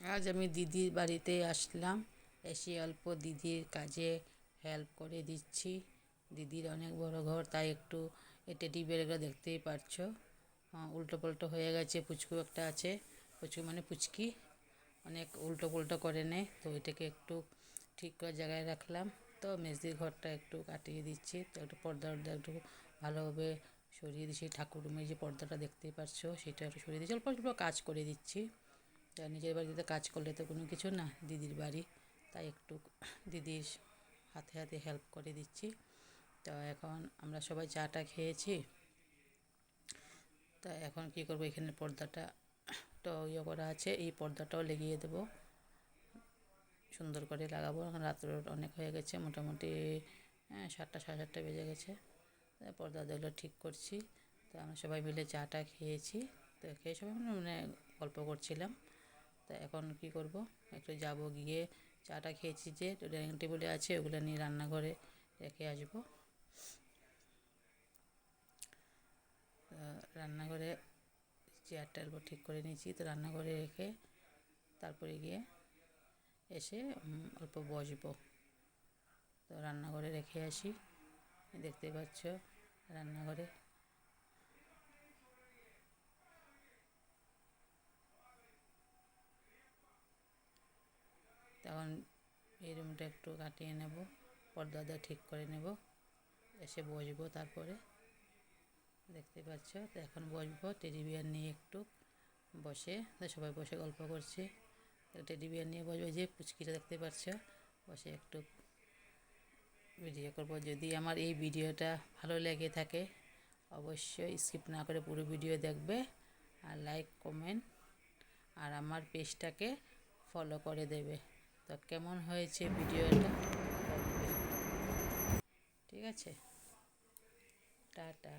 আজ আমি দিদির বাড়িতে আসলাম। এসে অল্প দিদির কাজে হেল্প করে দিচ্ছি। দিদির অনেক বড় ঘর, তাই একটু এ টেডি বিয়ারগুলো দেখতেই পারছ। উল্টো পাল্টো হয়ে গেছে, পুচকু একটা আছে। পুচকু মানে পুচকি। অনেক উল্টো পুল্টো করে নেয় তো এটাকে একটু ঠিক করে জায়গায় রাখলাম। তো মেজদির ঘরটা একটু কাটিয়ে দিচ্ছি। তো একটু পর্দা টর্দা একটু ভালোভাবে সরিয়ে দিচ্ছি। ঠাকুর রুমের যে পর্দাটা দেখতেই পারছ, সেটা একটু সরিয়ে দিচ্ছি। অল্প অল্প কাজ করে দিচ্ছি। তা নিজের বাড়িতে কাজ করলে তো কোনো কিছু না, দিদির বাড়ি। তাই একটু দিদির হাতে হাতে হেল্প করে দিচ্ছি। তো এখন আমরা সবাই চাটা খেয়েছি। তা এখন কী করব, এখানে পর্দাটা তো ইয়ে করা আছে, এই পর্দাটাও লেগিয়ে দেবো। সুন্দর করে লাগাবো, এখন রাত্র অনেক হয়ে গেছে, মোটামুটি হ্যাঁ সাতটা, সাড়ে সাতটা বেজে গেছে। পর্দাগুলো ঠিক করছি। তো আমরা সবাই মিলে চাটা খেয়েছি। তো খেয়ে সবাই মানে গল্প করছিলাম। তা এখন কি করব? একটু যাব গিয়ে চাটা খেয়েছি যে ডাইনিং টেবিলে আছে, ওগুলো নিয়ে রান্নাঘরে রেখে আসব। রান্নাঘরে চেয়ারটা অল্প ঠিক করে নিয়েছি, তো রান্নাঘরে রেখে তারপরে গিয়ে এসে অল্প বসবো। তো রান্নাঘরে রেখে আসি। দেখতে পাচ্ছ রান্নাঘরে তখন এই রুমটা একটু কাটিয়ে নেব পর্দা ঠিক করে নেব। এসে বসবো তারপরে। দেখতে পাচ্ছ? তো এখন বসবো টেডি বিয়ার নিয়ে একটু বসে। সবাই বসে গল্প করছে। টেডি বিয়ার নিয়ে বসবো যে পুচকিটা দেখতে পাচ্ছ? বসে একটু ভিডিও করব। যদি আমার এই ভিডিওটা ভালো লেগে থাকে, অবশ্যই স্কিপ না করে পুরো ভিডিও দেখবে। আর লাইক কমেন্ট আর আমার পেজটাকে ফলো করে দেবে। তো কেমন হয়েছে ভিডিওটা? ঠিক আছে। টাটা।